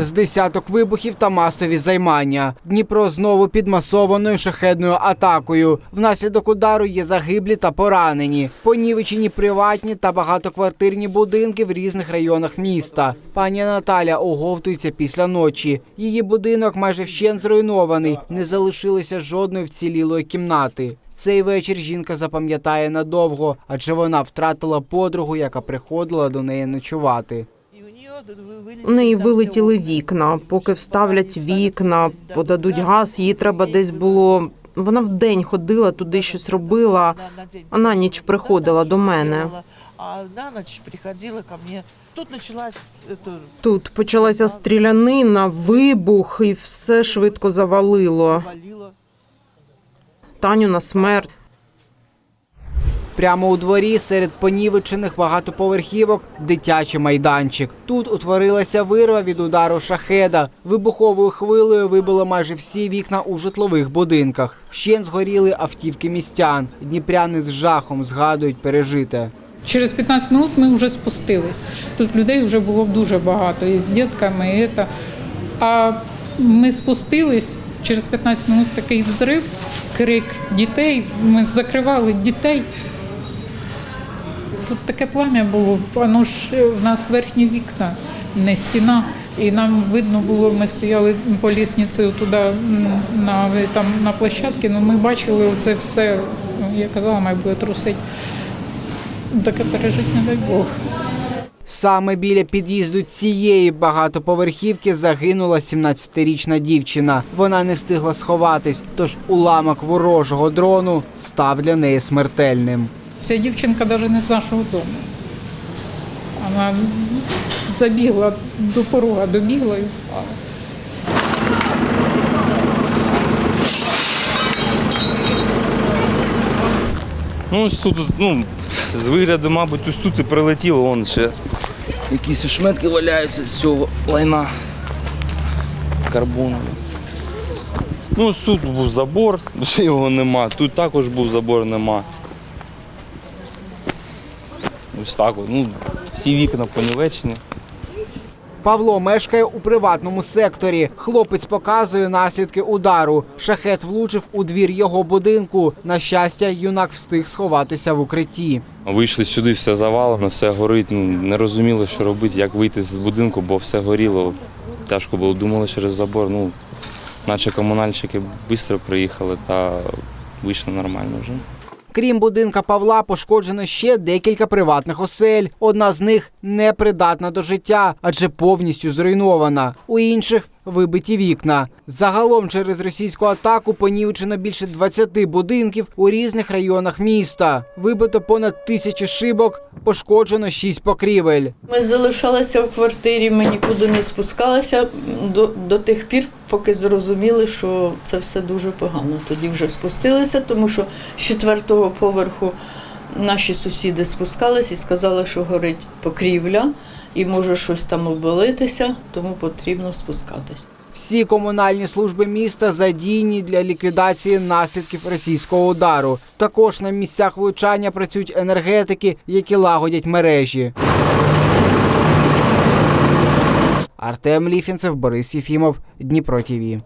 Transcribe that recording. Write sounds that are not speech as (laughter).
З десяток вибухів та масові займання. Дніпро знову під масованою шахедною атакою. Внаслідок удару є загиблі та поранені. Понівечені приватні та багатоквартирні будинки в різних районах міста. Пані Наталя оговтується після ночі. Її будинок майже вщент зруйнований. Не залишилося жодної вцілілої кімнати. Цей вечір жінка запам'ятає надовго, адже вона втратила подругу, яка приходила до неї ночувати. У неї вилетіли вікна. Поки вставлять вікна, подадуть газ. Їй треба десь було. Вона в день ходила туди, щось робила. А на ніч приходила до мене. А на ночь приходила ко мне. Тут началась Тут почалася стрілянина, вибух, і все швидко завалило. Таню на смерть. Прямо у дворі серед понівечених багатоповерхівок дитячий майданчик. Тут утворилася вирва від удару шахеда. Вибуховою хвилею вибило майже всі вікна у житлових будинках. Вщент згоріли автівки містян. Дніпряни з жахом згадують пережите. Через 15 минут ми вже спустились. Тут людей вже було дуже багато, і з дітками, і це. А ми спустились, через 15 минут такий взрив, крик дітей. Ми закривали дітей. Тут таке плам'я було, воно ж е, в нас верхні вікна, не стіна. І нам видно було, ми стояли по лісниці туди на, там, на площадці, ну ми бачили оце все, ну, я казала, має трусить. Таке пережить, не дай Бог. Саме біля під'їзду цієї багатоповерхівки загинула 17-річна дівчина. Вона не встигла сховатись, тож уламок ворожого дрону став для неї смертельним. Ця дівчинка навіть не з нашого дому. Вона забігла до порога, добігла і впала. Ну, ось тут, ну, з вигляду, мабуть, ось тут і прилетіло, вон ще якісь шметки валяються з цього лайна карбону. Ну, ось тут був забор, вже (laughs) його нема. Тут також був забор, нема. Ось так. Ну, всі вікна понівечені. Павло мешкає у приватному секторі. Хлопець показує наслідки удару. Шахет влучив у двір його будинку. На щастя, юнак встиг сховатися в укритті. Вийшли сюди, все завалено, все горить. Ну, не розуміли, що робити, як вийти з будинку, бо все горіло. Тяжко було, думали через забор. Ну, наче комунальщики швидко приїхали та вийшли нормально вже. Крім будинка Павла, пошкоджено ще декілька приватних осель. Одна з них непридатна до життя, адже повністю зруйнована. У інших вибиті вікна. Загалом через російську атаку понівечено більше 20 будинків у різних районах міста. Вибито понад тисячі шибок, пошкоджено 6 покрівель. Ми залишалися в квартирі, ми нікуди не спускалися до, до тих пір, поки зрозуміли, що це все дуже погано. Тоді вже спустилися, тому що з четвертого поверху наші сусіди спускались і сказали, що горить покрівля і може щось там обвалитися, тому потрібно спускатись. Всі комунальні служби міста задійні для ліквідації наслідків російського удару. Також на місцях влучання працюють енергетики, які лагодять мережі. Артем Ліфінцев, Борис Єфімов, Дніпро ТІВІ.